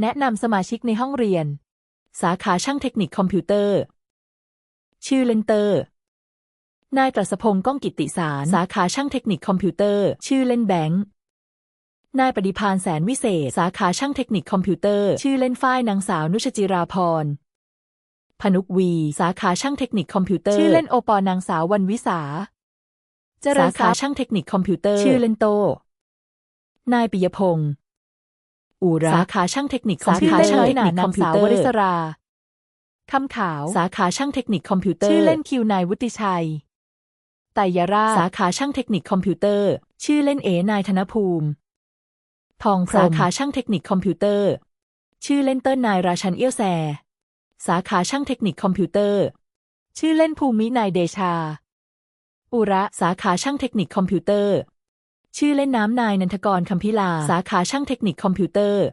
แนะนำสมาชิกในห้องเรียน สาขาช่างเทคนิคคอมพิวเตอร์ ชื่อเล่นเตอร์ นายตรัสพงศ์ก้องกิตติสาร สาขาช่างเทคนิคคอมพิวเตอร์ ชื่อเล่นแบงค์นายปฏิพานแสนวิเศษ สาขาช่างเทคนิคคอมพิวเตอร์ ชื่อเล่นฝ้ายนางสาวนุชจิราพร พนุกวี สาขาช่างเทคนิคคอมพิวเตอร์ ชื่อเล่นโอปอนางสาววันวิสาเจริญสาขาช่างเทคนิคคอมพิวเตอร์ ชื่อเล่นโต นายปิยพงศ์ อูระสาขาช่างเทคนิคคอมพิวเตอร์ชื่อเล่นชื่อน้อยหนานางสาวคอมพิวเตอร์วริศราคำขาว สาขาช่างเทคนิคคอมพิวเตอร์ ชื่อเล่นคิวนายวุฒิชัยไตรยราชสาขาช่างเทคนิคคอมพิวเตอร์ ชื่อเล่นเอนายธนภูมิ ทองพรหมสาขาช่างเทคนิคคอมพิวเตอร์ ชื่อเล่นเติ้ลนายราชันเอี้ยวแซสาขาช่างเทคนิคคอมพิวเตอร์ ชื่อเล่นภูมินายเดชา อุระสาขาช่างเทคนิคคอมพิวเตอร์ ชื่อเล่นน้ำนายนันทกรคำพิลา สาขาช่างเทคนิคคอมพิวเตอร์